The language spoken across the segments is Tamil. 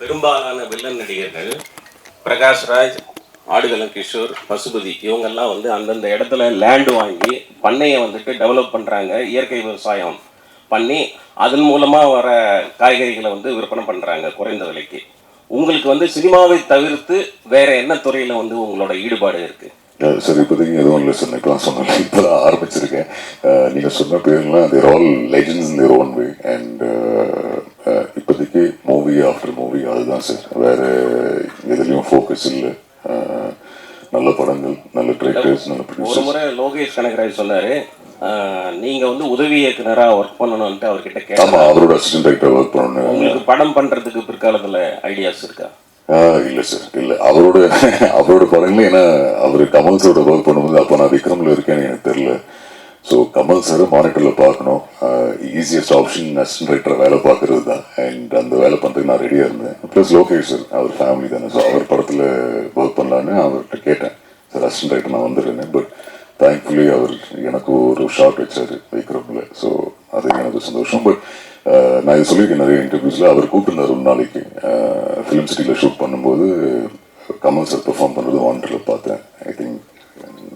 பெரும்பாலான வில்லன் நடிகர்கள் பிரகாஷ்ராஜ் ஆடுகளம் கிஷோர் பசுபதி இவங்கெல்லாம் வந்து அந்தந்த இடத்துல லேண்டு வாங்கி பண்ணையை வந்துட்டு டெவலப் பண்ணுறாங்க இயற்கை விவசாயம் பண்ணி அதன் மூலமாக வர காய்கறிகளை வந்து விற்பனை பண்ணுறாங்க குறைந்த விலைக்கு. உங்களுக்கு வந்து சினிமாவை தவிர்த்து வேற என்ன துறையில் வந்து உங்களோட ஈடுபாடு இருக்குது சரி இப்போதைக்கு எதுவும் இல்லை சார் இப்போதான் சொன்னேன் இப்போ தான் ஆரம்பிச்சிருக்கேன். அஹ் நீங்க சொன்ன பேர்லாம் they're all legends in their own way and இப்போதைக்கு மூவி ஆஃப்டர் மூவி அதுதான் சார் வேற எதுலேயும் ஃபோக்கஸ் இல்லை. நல்ல படங்கள் நல்ல டிரெக்டர்ஸ் நல்ல ஒரு முறை லோகேஷ் கனகராஜ் சொன்னாரு. ஆஹ், நீங்க வந்து உதவி இயக்குனரா ஒர்க் பண்ணணும்ட்டு அவர்கிட்ட கேட்டாங்க அவரோட அசிஸ்டன்ட் டைரக்டர் ஒர்க் பண்ணணும். உங்களுக்கு படம் பண்றதுக்கு பிற்காலத்துல ஐடியாஸ் இருக்கா? இல்லை சார் இல்லை அவரோட அவரோட படங்களே ஏன்னா அவர் கமல் சாரோட ஒர்க் பண்ணும்போது அப்போ நான் விக்ரமில் இருக்கேன்னு எனக்கு தெரில ஸோ கமல் சார் மானிட்டரில் பார்க்கணும். ஈஸியஸ்ட் ஆப்ஷன் அசிஸ்டன்ட் ரைட்டர் வேலை பார்க்கறது தான் அண்ட் அந்த வேலை பண்ணுறதுக்கு நான் ரெடியாக இருந்தேன். ப்ளஸ் லோகேஷ் சார் அவர் ஃபேமிலி தானே. ஸோ அவர் படத்தில் ஒர்க் பண்ணலான்னு அவர்கிட்ட கேட்டேன். சார் அசிஸ்டன்ட் ரைட்டர் நான் வந்துடுறேன் பட் தேங்க்ஃபுல்லி அவர் எனக்கு ஒரு ஷார்ட் வச்சார் விக்ரமில். ஸோ அது எனக்கு சந்தோஷம். பட் நான் இது சொல்லியிருக்கேன் நிறைய இன்டர்வியூஸில் அவர் கூப்பிட்டுருந்தார் ஒரு நாளைக்கு. ஃபிலிம் சிட்டியில் ஷூட் பண்ணும்போது கமல் சார் பெர்ஃபார்ம் பண்ணுறது வாண்டரில் பார்த்தேன். I think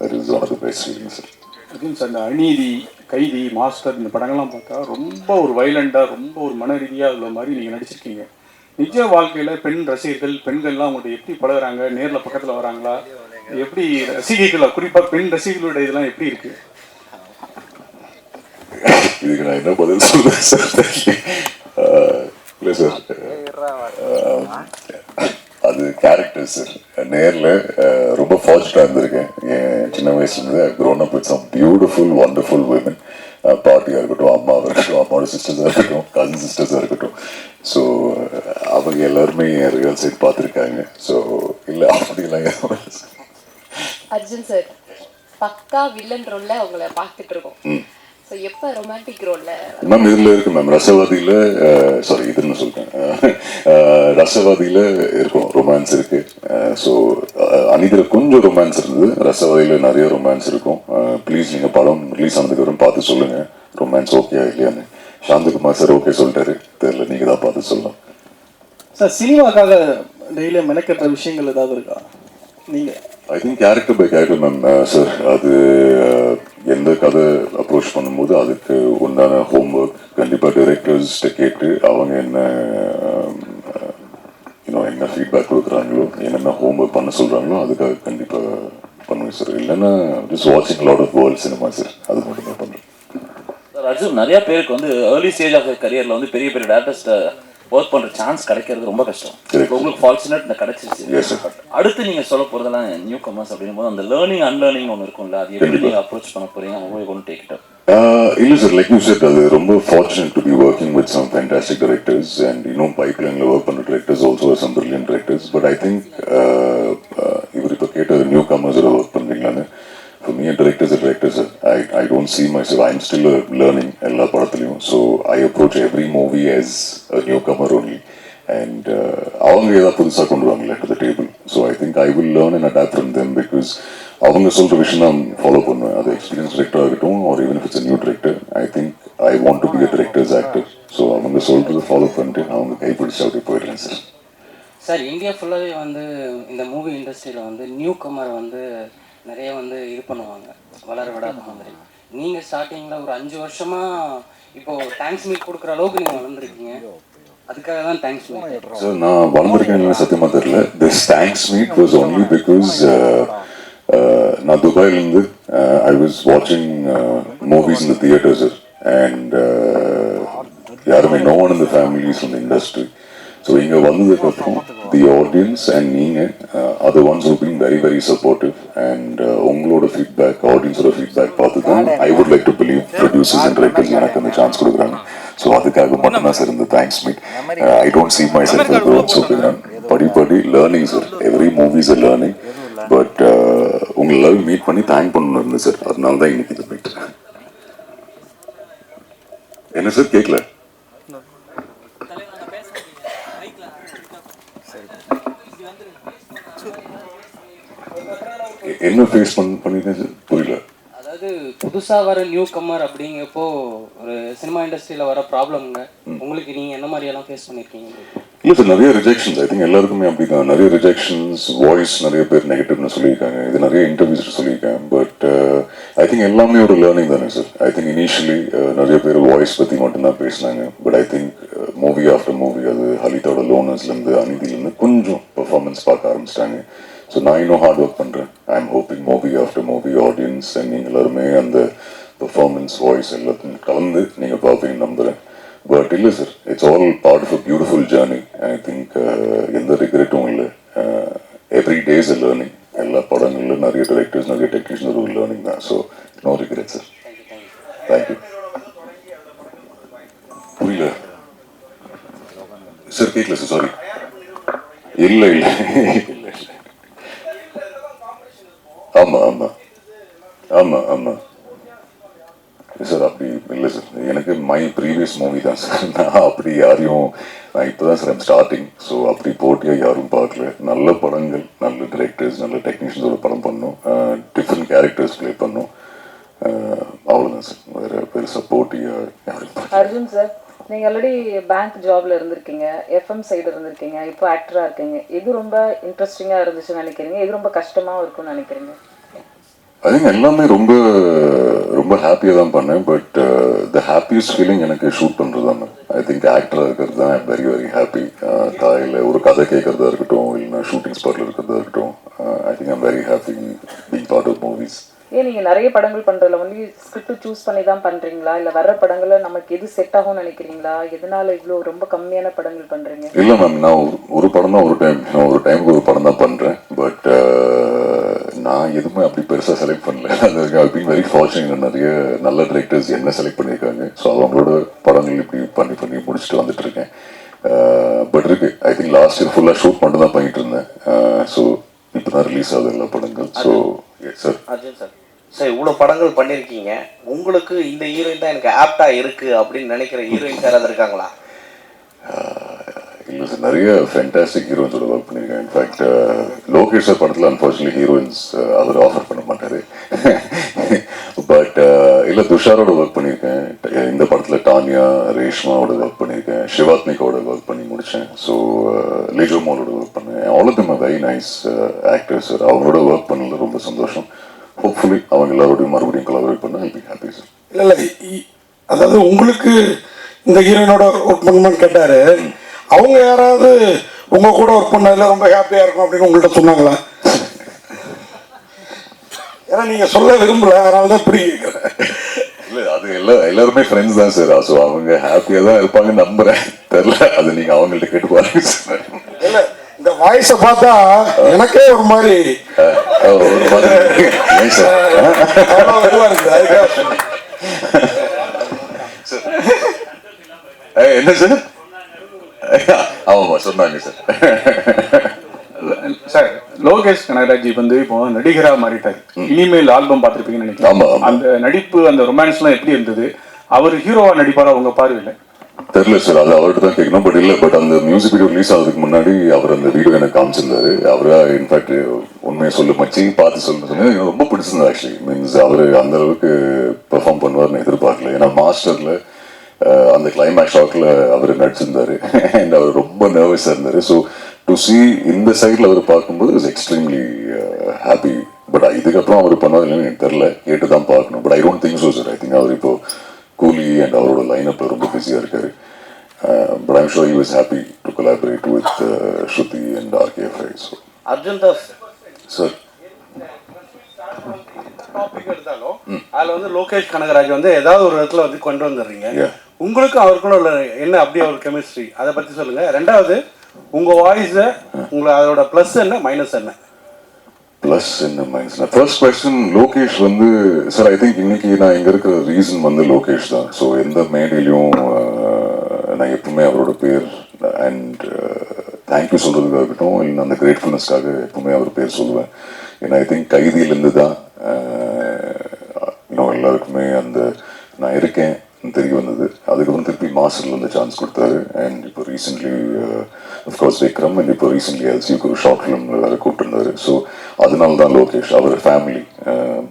that is one of the best feeling sir அதுவும் சார் இந்த அநீதி கைதி மாஸ்டர் இந்த படங்கள்லாம் பார்த்தா ரொம்ப ஒரு வைலண்டாக ரொம்ப ஒரு மன ரீதியாக உள்ள மாதிரி நீங்கள் நடிச்சிருக்கீங்க. நிஜ வாழ்க்கையில் பெண் ரசிகர்கள் பெண்கள்லாம் உங்கள்கிட்ட எப்படி பழகுறாங்க? நேரில் பக்கத்தில் வராங்களா? எப்படி ரசிகைகளா குறிப்பாக பெண் ரசிகர்களோட இதெல்லாம் எப்படி இருக்கு? இதுக்கு நான் என்ன பதில் இல்லை சார் அது கேரக்டர் சார் நேரில் ரொம்ப ஃபார்ச்சுனாக இருந்திருக்கேன். என் சின்ன வயசுலேருந்து grown up with some beautiful wonderful women. பாட்டியாக இருக்கட்டும் அம்மாவாக இருக்கட்டும் அம்மாவோட சிஸ்டர்ஸாக இருக்கட்டும் கசின் சிஸ்டர்ஸாக இருக்கட்டும். ஸோ அவங்க எல்லாருமே என் ரியல் சைட் பார்த்துருக்காங்க. ஸோ இல்லை அப்படிலாம். அர்ஜுன் சார் பக்கா வில்லன் ரோல்ல அவங்கள பார்த்துட்டு இருக்கோம். ஸோ எப்போ ரொமான்டிக் ரோல்ல மேம் இதுல இருக்கு மேம் ரசவாதியில சாரி அஹ், ரசவாதியில இருக்கும் ரொமான்ஸ் இருக்கு. ஸோ அனிதில கொஞ்சம் ரொமான்ஸ் இருந்தது. ரசவாதியில நிறைய ரொமான்ஸ் இருக்கும். ப்ளீஸ் நீங்க படம் ரிலீஸ் ஆனதுக்கு அப்புறம் பார்த்து சொல்லுங்க. ரொமான்ஸ் ஓகே இல்லையான்னு. சாந்தகுமார் சார் ஓகே சொல்லிட்டாரு. தெரியல நீங்க தான் பார்த்து சொல்லலாம் சார் சினிமாக்காக டெய்லியும் மெனக்கட்டுற விஷயங்கள் ஏதாவது இருக்கா? நீங்க? I think character by character ma'am sir அது எந்த கதை அப்ரோச் பண்ணும்போது அதுக்கு உண்டான ஹோம்ஒர்க் கண்டிப்பாக டைரக்டர்ஸ்கிட்ட கேட்டு அவங்க என்ன இன்னும் என்ன ஃபீட்பேக் கொடுக்குறாங்களோ என்னென்ன ஹோம்ஒர்க் பண்ண சொல்கிறாங்களோ அதுக்காக கண்டிப்பாக பண்ணுவேன் சார் இல்லைன்னா ஜஸ்ட் வாட்சிங் lot of world cinema sir அது மட்டும் தான் பண்ணுறேன் சார் அர்ஜுன் நிறைய பேருக்கு வந்து ஏர்லி ஸ்டேஜ் ஆஃப் கரியரில் வந்து பெரிய பெரிய டேரக்டர்ஸ்ட்டை ஒர்க் பண்ற சான்ஸ் கிடைக்கிறது ரொம்ப கஷ்டம். உங்களுக்கு ஃபார்ச்சுனேட் இந்த கிடைச்சிருச்சு. அடுத்து நீங்க சொல்ல போறதெல்லாம் நியூ கமர்ஸ் அப்படின்னும் போது அந்த லேர்னிங் அன்லேர்னிங் ஒன்று இருக்கும்ல அது எப்படி கண்டிப்பா. நீங்க அப்ரோச் பண்ண போறீங்க? அவங்க கொண்டு டேக் இட் இல்லை சார் லைக் யூ செட் அது ரொம்ப fortunate to be working with some fantastic directors and இன்னும் பைப்லைனில் ஒர்க் பண்ணுற directors also some brilliant directors. But I think இவர் இப்போ கேட்டது நியூ கமர்ஸில் ஒர்க் பண்ணுறீங்களான்னு For me, a director is a director, sir. I, I don't see myself, I'm still uh, learning எல்லா படத்துலையும் so I approach every movie as a newcomer only. And uh, அவங்க ஏதாவது புதுசாக கொண்டு வாங்கல to the table so I think I will learn and adapt from them because அவங்க சொல்கிற விஷயம் நான் ஃபாலோ பண்ணுவேன் அது எக்ஸ்பீரியன்ஸ் டிரெக்டர் ஆகட்டும் ஒரு even it's new director I think I want to be a directors actor so அவங்க சொல்கிறத ஃபாலோ பண்ணிட்டு அவங்க கைப்பிடிச்சு அப்படி போயிடுறேன் சார் சார் இந்தியா ஃபுல்லாகவே வந்து இந்த மூவி இண்டஸ்ட்ரியில் வந்து நியூ கமரை வந்து நிறைய வந்து இது பண்ணுவாங்க வளர விடாத மாதிரி. நீங்கள் ஸ்டார்டிங்கில் ஒரு அஞ்சு வருஷமாக இப்போ தேங்க்ஸ் மீட் கொடுக்குற அளவுக்கு நீங்கள் வளர்ந்துருக்கீங்க. அதுக்காக தான் தேங்க்ஸ் மீட் சார் நான் வளர்ந்துருக்கேன்னு சத்தியமா தெரியல. This thanks meet was only because நான் துபாயிலேருந்து ஐ வாஸ் வாட்சிங் மூவிஸ் இந்த தியேட்டர் சார் அண்ட் யாருமே நோ ஒன் இந்த ஃபேமிலிஸ் இந்த இண்டஸ்ட்ரி ஸோ இங்கே வந்ததுக்கப்புறம் தி ஆடியன்ஸ் அண்ட் நீங்கள் அது ones who been very very supportive and உங்களோட ஃபீட்பேக் ஆடியன்ஸோட ஃபீட்பேக் பார்த்து தான் I would like to believe producers and writers எனக்கு அந்த சான்ஸ் கொடுக்குறாங்க. ஸோ அதுக்காக மட்டும்தான் சார் இந்த thanks meet I don't see myself சொல்லுகிறேன். படி படி learning sir every movies a learning but உங்களை லவ் மீட் பண்ணி தேங்க் பண்ணணும் இருந்தது சார் அதனால தான் இன்னைக்கு இது மீட் என்ன சார் கேட்கல என்ன ஃபேஸ் பண்ண பண்ணிருக்கேன் சார் புரியல. அதாவது புதுசாக வர நியூ கம்மர் அப்படிங்கிறப்போ ஒரு சினிமா இண்டஸ்ட்ரியில் வர ப்ராப்ளம்ங்க உங்களுக்கு நீங்கள் என்ன மாதிரியெல்லாம் ஃபேஸ் பண்ணியிருக்கீங்க இல்லை சார் நிறைய ரிஜெக்ஷன்ஸ் ஐ திங்க் எல்லாருக்குமே அப்படிதான். நிறைய ரிஜெக்ஷன்ஸ் வாய்ஸ் நிறைய பேர் நெகட்டிவ்னு சொல்லியிருக்காங்க. இது நிறைய இன்டர்வியூஸ் சொல்லியிருக்கேன். பட் ஐ திங்க் எல்லாமே ஒரு லேர்னிங் தானே சார் ஐ திங்க் இனிஷியலி நிறைய பேர் வாய்ஸ் பற்றி மட்டும்தான் பேசினாங்க. But I think movie after movie அது ஹலிதாவோட லோனர்ஸ்லேருந்து அநீதியிலேருந்து கொஞ்சம் பெர்ஃபார்மன்ஸ் பார்க்க ஆரம்பிச்சிட்டாங்க. ஸோ நான் இன்னும் ஹார்ட் ஒர்க் பண்ணுறேன் I am hoping movie after movie audience நீங்கள் எல்லாருமே அந்த பெர்ஃபார்மன்ஸ் வாய்ஸ் எல்லாத்தையும் கலந்து நீங்கள் பார்ப்பீங்கன்னு நம்புகிறேன் பட் இல்லை sir it's all part of a beautiful journey I think எந்த ரிக்ரெட்டும் இல்லை. எவ்ரி டேஸ் லேர்னிங் எல்லா படங்களிலும் நிறைய டைரக்டர்ஸ் நிறைய டெக்னீஷியன் ஒரு லேர்னிங் தான். So no regret sir thank you புரியல? சார் கேட்கல சார் சாரி இல்லை இல்லை. ஆமாம் ஆமாம் ஆமாம் ஆமாம் சார் அப்படி இல்லை சார் எனக்கு மை ப்ரீவியஸ் மூவி தான் சார் நான் அப்படி யாரையும் நான் இப்போ தான் சார் ஸ்டார்டிங் ஸோ அப்படி போட்டியாக யாரும் பார்க்கல. நல்ல படங்கள் நல்ல டிரெக்டர்ஸ் நல்ல டெக்னீஷியன்ஸோட படம் பண்ணோம். டிஃப்ரெண்ட் கேரக்டர்ஸ் ப்ளே பண்ணோம். அவ்வளோதான் சார் வேறு பெருசாக போட்டியாக யாரும் அர்ஜுன் சார் நீங்க ஆல்ரெடி பேங்க் ஜாப்ல இருந்திருக்கீங்க எஃப்எம் சைடு இருந்திருக்கீங்க இப்போ ஆக்டரா இருக்கீங்க. எது ரொம்ப இன்ட்ரெஸ்டிங்கா இருந்துச்சுன்னு நினைக்கிறீங்க? எது ரொம்ப கஷ்டமாகவும் இருக்கும்னு நினைக்கிறீங்க? ஐ திங்க் எல்லாமே ரொம்ப ரொம்ப ஹாப்பியாக தான் பண்ணேன் பட் த ஹாப்பியஸ்ட் ஃபீலிங் எனக்கு ஷூட் பண்ணுறது தான் ஐ திங்க் ஆக்டராக இருக்கிறது தான் வெரி வெரி ஹாப்பி தாயில் ஒரு கதை கேட்கறதா இருக்கட்டும் இல்லைன்னா ஷூட்டிங் ஸ்பாட்டில் இருக்கிறதா இருக்கட்டும் I think I'm very happy being part of movies ஏன் நீங்க நிறைய படங்கள் பண்றதுல வந்து ஸ்கிரிப்ட் சூஸ் பண்ணி தான் பண்றீங்களா? இல்ல வர்ற படங்கள்ல நமக்கு எது செட் ஆகும்னு நினைக்கிறீங்களா? எதனால இவ்வளோ ரொம்ப கம்மியான படங்கள் பண்றீங்க? இல்லை மேம் நான் ஒரு ஒரு படம் தான் ஒரு டைம் நான் ஒரு டைமுக்கு ஒரு படம் தான் பண்ணுறேன் பட் நான் எதுவுமே அப்படி பெருசாக செலக்ட் பண்ணல. அது பீன் வெரி ஃபார்ச்சுனேட் நிறைய நல்ல டிரெக்டர்ஸ் என்ன செலக்ட் பண்ணியிருக்காங்க. ஸோ அவங்களோட படங்கள் இப்படி பண்ணி பண்ணி முடிச்சுட்டு வந்துட்டு இருக்கேன். பட் இருக்கு. ஐ திங்க் லாஸ்ட் இயர் ஃபுல்லாக ஷூட் மட்டும் தான் பண்ணிட்டு இருந்தேன். ஸோ இப்போ தான் ரிலீஸ் ஆகுது எல்லா படங்கள். So sir Arjun sir sir இவ்வளோ படங்கள் பண்ணியிருக்கீங்க. உங்களுக்கு இந்த ஹீரோயின் தான் எனக்கு ஆப்டா இருக்கு அப்படின்னு நினைக்கிற ஹீரோயின்ஸ் யாராவது இருக்காங்களா? இல்லை சார் நிறைய ஃபேண்டாஸ்டிக் ஹீரோயின்ஸோட ஒர்க் பண்ணியிருக்கேன் இன்ஃபேக்ட் லோகேஷ் சார் படத்தில் அன்ஃபார்ச்சுனேட்லி ஹீரோயின்ஸ் அவர் ஆஃபர் பண்ண மாட்டார். பட் இல்லை துஷாரோட ஒர்க் பண்ணியிருக்கேன் இந்த படத்தில் டானியா ரேஷ்மாவோட ஒர்க் பண்ணியிருக்கேன் சிவாத்மிகோட ஒர்க் பண்ணி முடித்தேன் ஸோ லிஜோமோலோட ஒர்க் பண்ணேன். All of them very nice actors sir அவங்களோட ஒர்க் பண்ணல ரொம்ப சந்தோஷம். ஹோப்ஃபுல்லி அவங்க எல்லாரோடையும் மறுபடியும் கொலாபரேட் பண்ண ஐ பி ஹாப்பி சார் இல்லை இல்லை அதாவது உங்களுக்கு இந்த ஹீரோயினோட ஒர்க் பண்ணணும்னு கேட்டாரு. அவங்க யாராவது உங்க கூட ஒர்க் பண்ணதுல ரொம்ப ஹாப்பியா இருக்கும் அப்படின்னு உங்கள்கிட்ட சொன்னாங்களா? ஏன்னா நீங்க சொல்ல விரும்பல அதனால தான் இப்படி கேட்குறேன் இல்ல அது எல்லா எல்லாருமே ஃப்ரெண்ட்ஸ் தான் சார் ஸோ அவங்க ஹாப்பியாக தான் இருப்பாங்க நம்புறேன். தெரில அது நீங்க அவங்கள்ட்ட கேட்டு பாருங்க சார் இல்லை இந்த வாய்ஸை பார்த்தா எனக்கே ஒரு மாதிரி அஹ் ஒரு மாதிரி ஏன் சார் ஆமாம்மா சொன்னாங்க சார். சார் லோகேஷ் கனகராஜ் வந்து இப்போ நடிகரா மாறிட்டாரு. இனிமேல் ஆல்பம் பார்த்திருப்பீங்கன்னு நினைக்கிறேன். அந்த நடிப்பு அந்த ரொமான்ஸ்லாம் எப்படி இருந்தது? அவர் ஹீரோவா நடிப்பாரா உங்க பார்வையில? தெரியல சார் அது அவர்கிட்ட தான் கேட்கணும். பட் இல்லை பட் அந்த மியூசிக் வீடியோ ரிலீஸ் ஆகிறதுக்கு முன்னாடி அவர் அந்த வீடியோ எனக்கு காமிச்சிருந்தாரு. அவரா இன்ஃபேக்ட் உண்மையை சொல்லு மச்சி பார்த்து சொன்னேன் எனக்கு ரொம்ப பிடிச்சிருந்தது ஆக்சுவலி மீன்ஸ் அவர் அந்த அளவுக்கு பெர்ஃபார்ம் பண்ணுவார்னு எதிர்பார்க்கல. ஏன்னா மாஸ்டர்ல அந்த கிளைமேக்ஸ் ஷாட்ல அவர் நடிச்சிருந்தாரு. அண்ட் அவர் ரொம்ப நர்வஸாக இருந்தார். ஸோ டு சி இந்த சைடில் அவர் பார்க்கும்போது இஸ் எக்ஸ்ட்ரீம்லி ஹாப்பி பட் இதுக்கப்புறம் அவர் பண்ணுவார் இல்லைன்னு எனக்கு தெரில கேட்டு தான் பார்க்கணும். But I don't think so sir I think அவர் இப்போ கூலி அண்ட் அவரோட லைனப்பில் ரொம்ப பிஸியாக இருக்காரு. But I'm sure you is happy to collaborate with Shruti and RKFI so Arjun Das sir topic அதுல வந்து லோகேஷ் கனகராஜ் வந்து ஏதாவது ஒரு இடத்துல வந்து கொண்டு வந்துடுறீங்க. உங்களுக்கும் அவருக்கும் உள்ள என்ன அப்படியே ஒரு கெமிஸ்ட்ரி அதை பத்தி சொல்லுங்க. ரெண்டாவது உங்க வாய்ஸ் உங்களை அதோட ப்ளஸ் என்ன மைனஸ் என்ன? ப்ளஸ் என்ன மைனஸ் ஃபர்ஸ்ட் கொஸ்டின் லோகேஷ் வந்து சார் ஐ திங்க் இன்னைக்கு நான் இங்கே இருக்கிற ரீசன் வந்து லோகேஷ் தான். ஸோ எந்த மேடையிலையும் நான் எப்பவுமே அவரோட பேர் அண்ட் தேங்க்யூ சொல்கிறதுக்காக இருக்கட்டும் இல்லை அந்த கிரேட்ஃபுல்னஸ்க்காக எப்பவுமே அவர் பேர் சொல்லுவேன். ஏன்னா ஐ திங்க் கைதியிலேருந்து தான் இன்னும் எல்லாருக்குமே அந்த நான் இருக்கேன் தெரிய வந்தது. அதுக்கப்புறம் திருப்பி மாஸ்டர்ல வந்து சான்ஸ் கொடுத்தாரு. அண்ட் இப்போ recently of course uh, Vikram and இப்போ ரீசென்ட்லி எல்சிக்கு ஒரு ஷார்ட் ஃபிலிம் வேறு கூப்பிட்டுருந்தாரு. ஸோ அதனால தான் லோகேஷ் அவர் ஃபேமிலி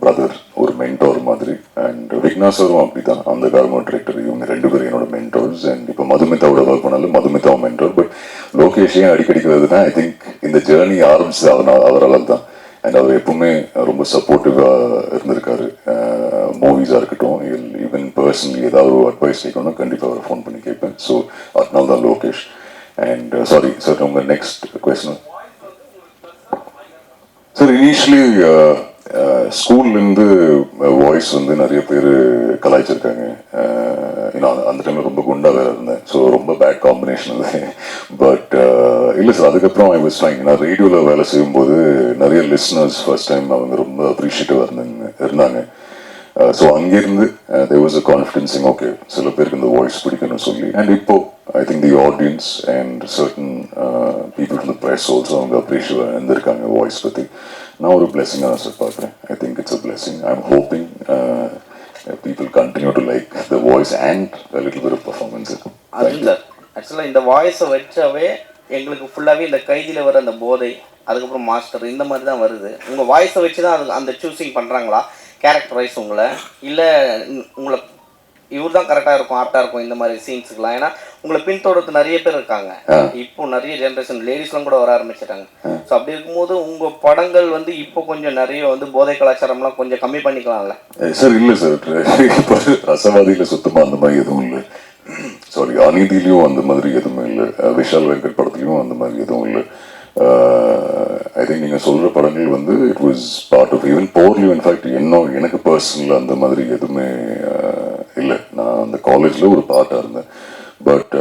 பிரதர் uh, ஒரு மென்டோர் மாதிரி. அண்ட் விக்னா அப்படி தான் அந்த கார்மெண்ட் டிரெக்டர் இவங்க ரெண்டு பேரும் என்னோட மென்டோர்ஸ் அண்ட் இப்போ மதுமிதாவோட ஒர்க் பண்ணாலும் மதுமிதாவும் மென்டோர் பட் லோ அடிக்கடி வருதுன்னா ஐ திங்க் இந்த ஜேர்னி ஆரம்பிச்சது அதனால் அவரால் தான் அண்ட் அவர் எப்பவுமே ரொம்ப சப்போர்ட்டிவாக இருந்திருக்காரு. மூவிஸாக இருக்கட்டும் ஈவன் பர்சனலி ஏதாவது ஒரு அட்வைஸ் கேட்கணும் கண்டிப்பாக அவரை ஃபோன் பண்ணி கேட்பேன். ஸோ அதனால தான் லோகேஷ். அண்ட் சாரி சார் உங்கள் நெக்ஸ்ட் கொஸ்டின் சார் இனிஷியலி ஸ்கூல்லேருந்து வாய்ஸ் வந்து நிறைய பேர் கலாய்ச்சிருக்காங்க. Uh, ஏன்னா அந்த டைமில் ரொம்ப குண்டா வேறு இருந்தேன். ஸோ ரொம்ப பேட் காம்பினேஷன் அது. பட் இல்லை சார் அதுக்கப்புறம் ஐ வாஸ் ஃபைன் நான் ரேடியோவில் வேலை செய்யும்போது நிறைய லிஸ்னர்ஸ் ஃபர்ஸ்ட் டைம் அவங்க ரொம்ப அப்ரிஷியேட்டிவாக இருந்தாங்க இருந்தாங்க. ஸோ அங்கிருந்து தேர் வாஸ் அ கான்ஃபிடென்சிங் ஓகே சில பேருக்கு இந்த வாய்ஸ் பிடிக்கணும்னு சொல்லி அண்ட் இப்போ I think the audience and certain people from the press also அவங்க அப்ரிஷியேட் இருந்திருக்காங்க வாய்ஸ் பற்றி நான் ஒரு பிளெஸிங்காக தான் சார் பார்க்குறேன் I think it's a blessing I am hoping people continue to like the voice and little bare performance இருக்கும் ஆக்சுவலாக இந்த வாய்ஸை வச்சாவே எங்களுக்கு ஃபுல்லாகவே இந்த கைதியில் வர அந்த போதை அதுக்கப்புறம் மாஸ்டர் இந்த மாதிரி தான் வருது. உங்கள் வாய்ஸை வச்சு தான் அது அந்த சூஸிங் பண்ணுறாங்களா கேரக்டரைஸ் உங்களை. இல்லை உங்களை இவர் தான் கரெக்டாக இருக்கும் ஆப்டாக இருக்கும் இந்த மாதிரி சீன்ஸுக்கெலாம் ஏன்னா உங்களை பின்தொடர்ந்து நிறைய பேர் இருக்காங்க. இப்போ நிறைய ஜென்ரேஷன் லேடிஸ்லாம் கூட வர ஆரம்பிச்சிட்டாங்க. ஸோ அப்படி இருக்கும்போது உங்கள் படங்கள் வந்து இப்போ கொஞ்சம் நிறைய வந்து போதை கலாச்சாரம்லாம் கொஞ்சம் கம்மி பண்ணிக்கலாம்ல? சார் இல்லை சார். இப்போ ரசவாதியில் சுத்தமாக அந்த மாதிரி எதுவும் இல்லை. சாரி அநீதியிலையும் அந்த மாதிரி எதுவுமே இல்லை. விஷால் வெங்கட் படத்துலையும் அந்த மாதிரி எதுவும் இல்லை. Uh, ஐ திங்க் நீங்கள் சொல்கிற படங்கள் வந்து it was part of even போர்லையும் in fact இன்னும் எனக்கு பர்சனலாக அந்த மாதிரி எதுவுமே uh, இல்லை. நான் அந்த காலேஜில் ஒரு பார்ட்டாக இருந்தேன். பட்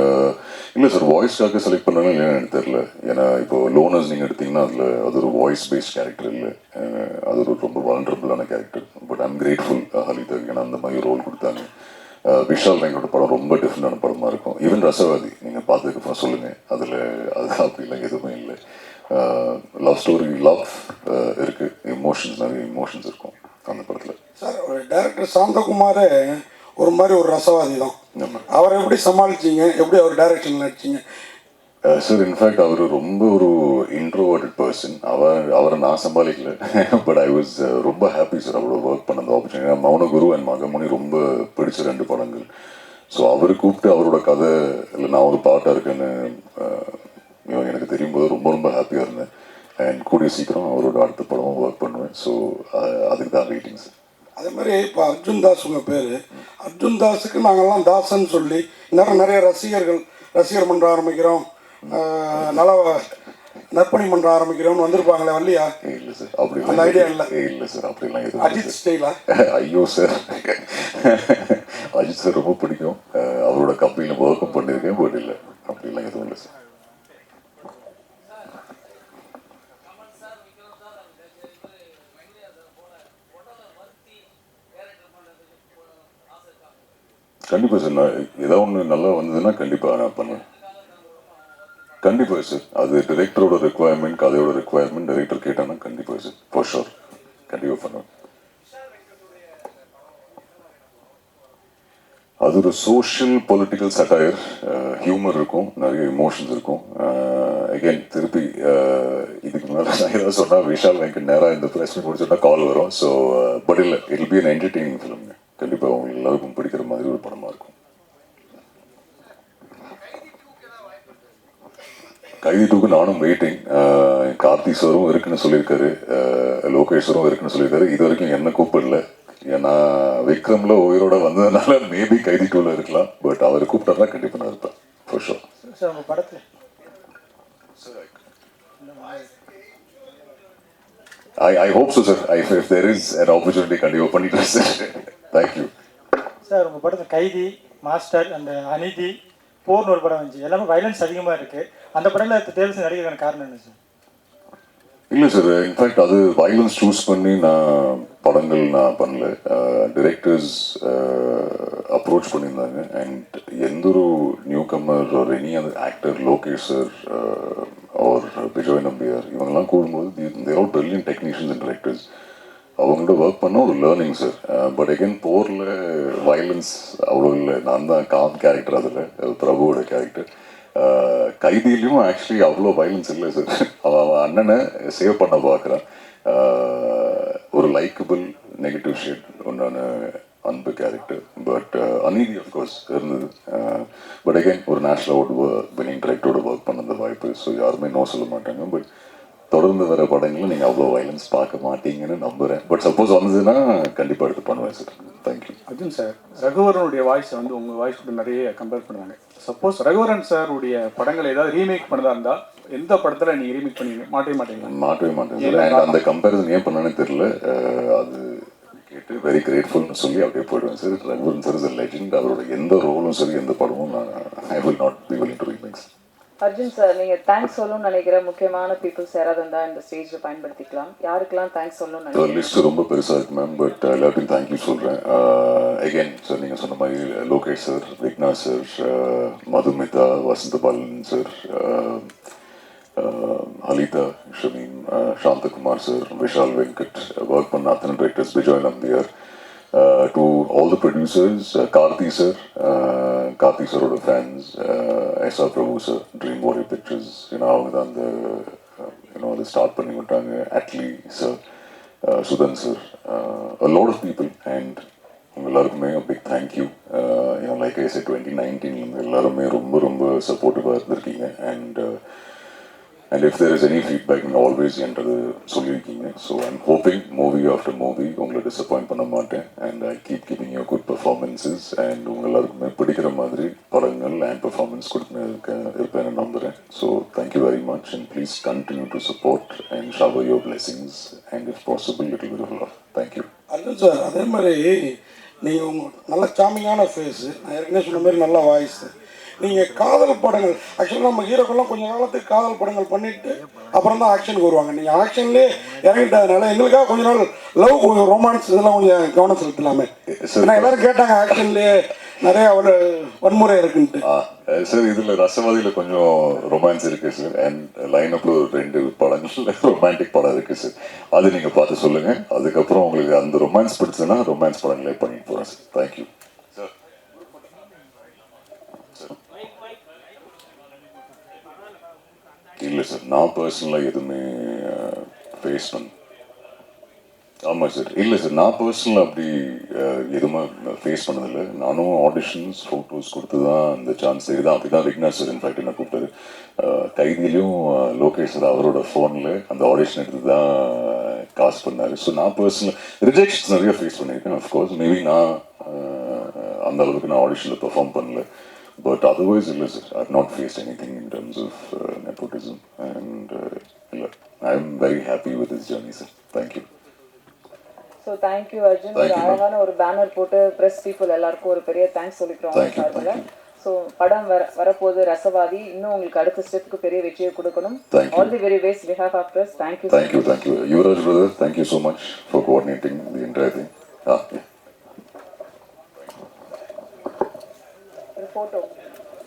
இல்லை சார் வாய்ஸ்க்காக செலக்ட் பண்ணாலும் இல்லைன்னு எனக்கு தெரில ஏன்னா இப்போ லோனர்ஸ் நீங்கள் எடுத்தீங்கன்னா அதில் அது ஒரு வாய்ஸ் பேஸ்ட் கேரக்டர் இல்லை அது ஒரு ரொம்ப வல்னரபுளான character but I'm grateful Halitha ஏன்னா அந்த மாதிரி ரோல் கொடுத்தாங்க. Uh, விஷால் ரங்கோட படம் ரொம்ப டிஃப்ரெண்டான படமாக இருக்கும். ஈவன் ரசவாதி நீங்கள் பார்த்ததுக்கப்புறம் சொல்லுங்கள் அதில் அது அப்படிலாம் எதுவுமே இல்லை. லவ் ஸ்டோரி லவ் இருக்குது எமோஷன்ஸ் நிறைய எமோஷன்ஸ் இருக்கும் அந்த படத்தில். சார் ஒரு டைரக்டர் சாந்தகுமாரே ஒரு மாதிரி ஒரு ரசவாதி தான் அவரை எப்படி சமாளிச்சீங்க? எப்படி அவர் டைரக்ஷன் நடிச்சீங்க? சார் இன்ஃபேக்ட் அவர் ரொம்ப ஒரு இன்ட்ரோவர்டட் பர்சன் அவர் அவரை நான் சமாளிக்கல. பட் ஐ வாஸ் ரொம்ப ஹாப்பி சார் அவரோட ஒர்க் பண்ண அந்த ஆப்பர்ச்சுனிட்டி மௌனகுரு அண்ட் மகமுனி ரொம்ப பிடிச்ச ரெண்டு படங்கள். ஸோ அவர் கூப்பிட்டு அவரோட கதை இல்லை நான் ஒரு பாட்டாக இருக்கேன்னு எனக்கு தெரியும் போது ரொம்ப ரொம்ப ஹாப்பியாக இருந்தேன். அண்ட் கூடிய சீக்கிரம் அவரோட அடுத்த படமும் ஒர்க் பண்ணுவேன். ஸோ அதுக்கு தான் வெயிட்டிங் சார் அதே மாதிரி இப்போ அர்ஜுன் தாஸ் உங்கள் பேர். அர்ஜுன் தாஸுக்கு நாங்கள்லாம் தாசன் சொல்லி இன்னும் நிறைய ரசிகர்கள் ரசிகர் மன்றம் ஆரம்பிக்கிறோம். நல நற்பணி மன்றம் ஆரம்பிக்கிறோம்னு வந்திருப்பாங்களே வரலையா இல்லை சார் அப்படி அந்த ஐடியா இல்லை. இல்லை. சார் அப்படிலாம் எதுவும் அஜித் ஸ்டைலா? ஐயோ சார் அஜித் சார் ரொம்ப பிடிக்கும். அவரோட கம்பெனியில் ஒர்க்கும் பண்ணியிருக்கேன் பட் இல்லை அப்படிலாம் எதுவும் இல்லை சார் கண்டிப்பாக சார் நான் ஏதாவது ஒன்று நல்லா வந்ததுன்னா கண்டிப்பாக நான் பண்ணுவேன். கண்டிப்பாக சார் அது டிரெக்டரோட ரெக்குவயர்மெண்ட் கதையோட ரெக்குவயர்மெண்ட் டைரக்டர் கேட்டானா கண்டிப்பாக சார் ஃபார் ஷோர் கண்டிப்பாக பண்ணுவேன். அது ஒரு சோஷியல் பொலிட்டிக்கல் சட்டையர் ஹியூமர் இருக்கும் நிறைய இமோஷன்ஸ் இருக்கும். அகைன் திருப்பி இதுக்கு மேலே நான் ஏதாவது சொன்னால் விஷால் வெங்கட் நேராக இந்த ப்ரெஸ் மீட் முடிச்சோன்னா கால் வரும் ஸோ பட் இல்லை இட் பி அன் என்டர்டெய்னிங் ஃபிலிம்ங்க கண்டிப்பாக எல்லாருக்கும் பிடிக்கிற மாதிரி ஒரு படமாக இருக்கும். கைதி டூக்கு நானும் வெயிட்டிங் கார்த்தி சாரும் இருக்குன்னு சொல்லியிருக்காரு. லோகேஸ்வரும் இருக்குன்னு சொல்லியிருக்காரு. இது வரைக்கும் என்ன கூப்பிடல. ஏன்னா விக்ரம்ல உயிரோட வந்ததுனால மேபி கைதி டூல இருக்கலாம். பட் அவர் கூப்பிட்டாருனா கண்டிப்பாக நான் இருப்பேன். For sure I I hope so sir I if there is an opportunity கண்டிப்பாக பண்ணிட்டு சார் தேங்க்யூ சார் உங்கள் படத்தில் கைதி மாஸ்டர் அந்த அநீதி போர்னு ஒரு படம் வந்துச்சு. எல்லாமே வைலன்ஸ் அதிகமாக இருக்குது அந்த படத்தில் தேர்வு நடிக்கிறதுக்கான காரணம் என்ன சார்? இல்லை சார் இன்ஃபேக்ட் அது வயலன்ஸ் சூஸ் பண்ணி நான் படங்கள் நான் பண்ணல. டிரெக்டர்ஸ் அப்ரோச் பண்ணியிருந்தாங்க. அண்ட் எந்த ஒரு நியூ கம்மர் ஒரு எனி அந்த ஆக்டர் லோகேஷ் சார் அவர் விஜய் நம்பியார் இவங்கெல்லாம் கூடும்போது there all brilliant technicians and directors அவங்கள்ட்ட ஒர்க் பண்ண ஒரு லேர்னிங் சார் பட் அகெயின் போரில் வயலன்ஸ் அவ்வளோ இல்லை. நான் தான் காம் கேரக்டர் அதில் பிரபுவோட கேரக்டர் கைதியிலையும் ஆக்சுவலி அவ்வளோ வயலன்ஸ் இல்லை சார் அவன் அவன் அண்ணனை சேவ் பண்ண பார்க்குறான். Uh, ஒரு லைக்கபிள் நெகட்டிவ் ஷேட் ஒன்றான அன்பு கேரக்டர் பட் uh, அநீதி அஃப்கோர்ஸ் இருந்தது. Uh, பட் அகைன் ஒரு நேஷனல் அவார்டு வினிங் டிரெக்டரோட ஒர்க் பண்ண அந்த வாய்ப்பு வாய்ப்பு ஸோ யாருமே நோ சொல்ல மாட்டாங்க. பட் தொடர்ந்து வர படங்களில் நீங்கள் அவ்வளோ வயலன்ஸ் பார்க்க மாட்டீங்கன்னு நம்புகிறேன் பட் சப்போஸ் வந்ததுன்னா கண்டிப்பாக எடுத்து பண்ணுவேன் sir thank you Arjun sir ரகுவரனுடைய வாய்ஸை வந்து உங்கள் வாய்ஸ் கூட நிறைய கம்பேர் பண்ணுவாங்க. சப்போஸ் ரகுவரன் சார் உடைய படங்களை ஏதாவது ரீமேக் பண்ணதா இருந்தால் எந்த படத்தில் நீங்கள் ரீமேக் பண்ணி மாட்டவே மாட்டீங்களா? மாட்டவே மாட்டேன் அந்த கம்பேரிசன் ஏன் பண்ணனே தெரியல. அது கேட்டு வெரி கிரேட்ஃபுல்னு சொல்லி அப்படியே போயிடுவேன் sir Raghuvaran sir is legend அவரோட எந்த ரோலும் சரி எந்த படமும் நான் I will not be willing to remakes Arjun sir நீங்க தேங்க்ஸ் சொல்லணும்னு நினைக்கிற முக்கியமான பீப்புள்ஸ் யாராவது இருந்தா இந்த ஸ்டேஜ்ல பயன்படுத்திக்கலாம். யாருக்கெல்லாம் தேங்க்ஸ் சொல்லணும்னு லிஸ்ட் ரொம்ப பெருசாக இருக்கு மேம் பட் எல்லாத்தையும் தேங்க்யூ சொல்கிறேன் அகைன் சார் நீங்கள் சொன்ன மாதிரி Lokesh sir Vigna sir Madhumitha Vasantha Balan sir Halitha Shameem Santhakumar sir Vishal Venkat work பண்ண அத்தனை directors Vijay Nambiar to all the producers Karthi sir Karthi சரோட fans S R Prabhu sir dream warrior pictures ஏன்னா அவங்க தான் அந்த யூனோ அதை ஸ்டார்ட் பண்ணி விட்டாங்க. Atlee sir Sudhan sir a of people and and எல்லாருக்குமே big thank you you know like I say twenty நைன்டீன்லேருந்து எல்லாருமே ரொம்ப ரொம்ப சப்போர்ட்டிவாக இருந்திருக்கீங்க. And and if there is any feedback நீங்கள் ஆல்வேஸ் என்றது சொல்லியிருக்கீங்க. So I'm hoping movie after movie உங்களை டிசப்பாயிண்ட் பண்ண மாட்டேன். And I keep keeping you good performances and உங்கள் எல்லாருக்குமே பிடிக்கிற மாதிரி படங்கள் அண்ட் பர்ஃபார்மன்ஸ் கொடுத்து இருப்பேன்னு நம்புகிறேன் so thank you very much and please continue to support and shower your blessings and if possible it will love thank you Arjun sir அதே மாதிரி நீங்கள் உங்கள் நல்ல சாமிங்கான ஃபேஸு நான் ஏற்கனவே சொன்ன மாதிரி நல்ல வாய்ஸ் நீங்கள் காதல் படங்கள். ஆக்சுவலாக நம்ம ஹீரோக்கெல்லாம் கொஞ்ச காலத்துக்கு காதல் படங்கள் பண்ணிட்டு அப்புறம் தான் ஆக்ஷனுக்கு வருவாங்க. நீங்கள் ஆக்ஷன்லேயே இறங்கிட்டதுனால எங்களுக்காக கொஞ்ச நாள் லவ் ரொமான்ஸ் இதெல்லாம் கொஞ்சம் கவனம் செலுத்தலாமே. ஏன்னா எல்லாரும் கேட்டாங்க ஆக்ஷன்லேயே நிறைய ஒரு வன்முறை இருக்குன்ட்டு. சார் இதுல ரசவாதியில கொஞ்சம் ரொமான்ஸ் இருக்கு சார் அண்ட் லைன் அப்ல ஒரு ரெண்டு படங்கள்ல ரொமான்டிக் படம் இருக்கு சார் அது நீங்க பார்த்து சொல்லுங்க. அதுக்கப்புறம் உங்களுக்கு அந்த ரொமான்ஸ் பிடிச்சதுன்னா ரொமான்ஸ் படங்களே பண்ணிட்டு போறேன் சார் தேங்க்யூ இல்லை சார் நான் பர்சனலாக எதுவுமே ஃபேஸ் பண்ண ஆமாம் சார் இல்லை சார் நான் பர்சனலாக அப்படி எதுவுமே ஃபேஸ் பண்ணதில்லை. நானும் ஆடிஷன்ஸ் ஃபோட்டோஸ் கொடுத்து தான் அந்த சான்ஸ் இதுதான் அப்படி தான் விக்னாஸ் சார் இன்ஃபேக்ட் என்ன கூப்பிட்டாரு. கைதிலையும் லோகேஷ் சார் அவரோட ஃபோனில் அந்த ஆடிஷன் எடுத்து தான் காசு பண்ணார். ஸோ நான் பர்சனல் ரிஜெக்ஷன்ஸ் நிறைய ஃபேஸ் பண்ணியிருக்கேன் அஃப்கோர்ஸ் மேபி நான் அந்த அளவுக்கு நான் ஆடிஷனில் பெர்ஃபார்ம் பண்ணல. இல்லை sir I not face any thing in terms of nepotism and இல்லை I am very happy with this journey sir thank you so thank you Arjun ஒரு Thank you. அழகான ஒரு பேனர் போட்டு ப்ரெஸ் பீப்புள் எல்லாருக்கும் ஒரு பெரிய தேங்க்ஸ் சொல்லிக்கிறோம் Thank you, சார்பில். thank ஸோ படம் வர வரப்போகுது ரசவாதி. இன்னும் உங்களுக்கு அடுத்த ஸ்டெப்புக்கு பெரிய வெற்றியை கொடுக்கணும். Thank you. All the very best behalf of press thank you Thank you, thank you. Yuvraj brother, thank you so much for coordinating போட்டோம்